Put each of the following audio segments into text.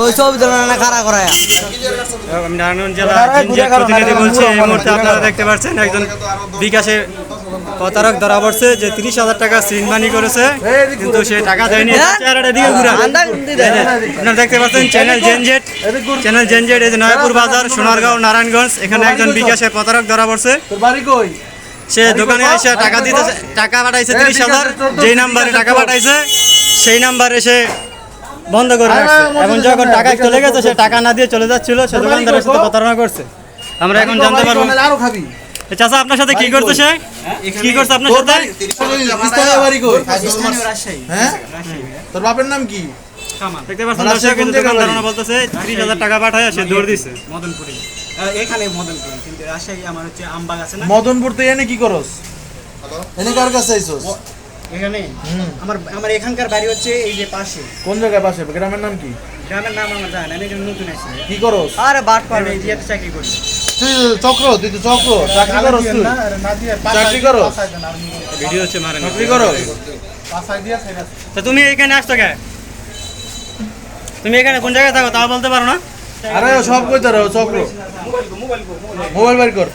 ওই ছবি তো খাড়া করায়? নারায়ণগঞ্জ জেলা প্রতিনিধি বলছি এই মুহূর্তে আপনারা দেখতে পাচ্ছেন একজন বিকাশে প্রতারক ধরা পড়ছে যে তিরিশ হাজার টাকা সিনমানি করেছে কিন্তু সে টাকা দেয়নি চেহারাটা দিকে ঘুরা। আপনারা দেখতে পাচ্ছেন চ্যানেল জেনজেট চ্যানেল জেনজেট এই যে নয়াপুর বাজার সোনারগাঁও নারায়ণগঞ্জ এখানে একজন বিকাশে প্রতারক ধরা পড়ছে। সে দোকানে এসে টাকা দিতে টাকা পাঠাইছে তিরিশ হাজার যেই নাম্বারে টাকা পাঠাইছে সেই নাম্বারে সে বন্ধ করে রাখছে। এখন যখন টাকা চলে গেছে সে টাকা না দিয়ে চলে যাচ্ছিল সে দোকানদারের সাথে প্রতারণা করছে। আমরা এখন জানতে পারব। আরও খাবি। চাচা আপনার সাথে কি করছে সে? কি করছে আপনার সাথে? হ্যাঁ? তোর বাপের নাম কি? দেখতে পাচ্ছেন দর্শক কিন্তু কোন জায়গার দোকানদার বাড়ি? বলতেছে তিরিশ হাজার টাকা পাঠায় সে দৌড় দিছে। মদনপুরি। এখানে মদনপুরি কিন্তু রাজশাহী আমার হচ্ছে আমবাগ আছে না? মদনপুর তো এনে কি করস? এনে কার কাছে আইছস এখানে? আমার আমার এখানকার বাড়ি হচ্ছে এই যে পাশে। কোন জায়গায় পাশে? গ্রামের নাম কি? গ্রামের নাম আমার জানা আমি এখানে নতুন আসছি কি করস? আরে বাট এই জিয়াতে চাকরি করছি তুই চক্র তুই তো চক্র। চাকরি করস চাকরি করস? ভিডিও হচ্ছে মারেন। চাকরি করস? তো তুমি এখানে আসছো কে? তুমি এখানে কোন জায়গায় থাকো? তাও বলতে পারো না। আরে সব কইতে রে চক্র। মোবাইল বের কর।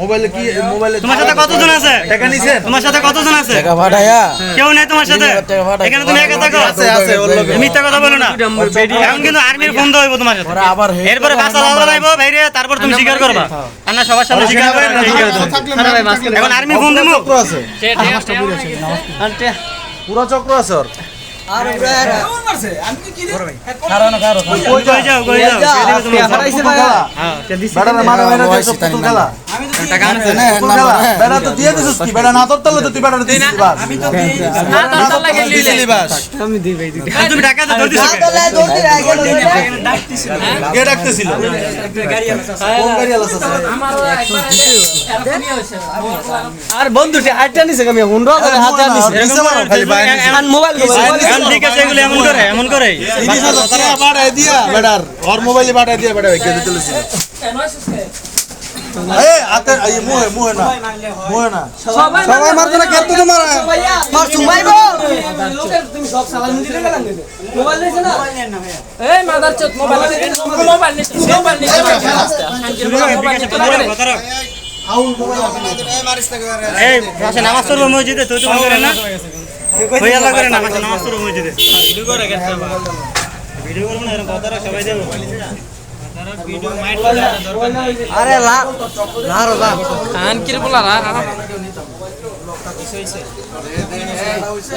মোবাইলে কি মোবাইলে তোমার সাথে কতজন আছে? টাকা নিছেন? তোমার সাথে কতজন আছে? টাকা ভাড়ায়া কেউ নেই তোমার সাথে? এখানে তুমি একা থাকো? আছে আছে ওর লগে মিথ্যা কথা বলো না। এখন কিন্তু আর্মির বন্ধ হইব তোমার সাথে। আবার এরপরে বাসা লাল লাইবো বাইরে তারপর তুমি স্বীকার করবা। আর না সবার সামনে স্বীকার করে এখন আর্মি ফোন দেবো আছে। পুরো চক্র আছে। ওর। দিবে হ্যাঁ আমি কে আর বন্ধুটি আটটা নিছে আমি হুন্ডা করে হাতে মোবাইল এখন ঠিক আছে এগুলো এমন করে এমন করে। তিরিশ হাজার টাকা বাড়ায় দিয়া ওর মোবাইলে দিয়া দিতেছিল সবাই মারতো না কেন তো মারা। মার সুমাইবো তুমি সব সালাম দিতে গেলাম মোবাইল নিছে না? এই মাদার চোদ মোবাইল মোবাইল নিস মোবাইল নিস এই পাশে নামাজ পড়ব মসজিদে তুই তো বন্ধ করে না? ওই আল্লাহ করে নামাজ নামাজ পড়ব মসজিদে। ভিডিও করে ভিডিও করব না এরকম প্রতারক সবাই দেবো আরে লা না রে লা আনকির বলা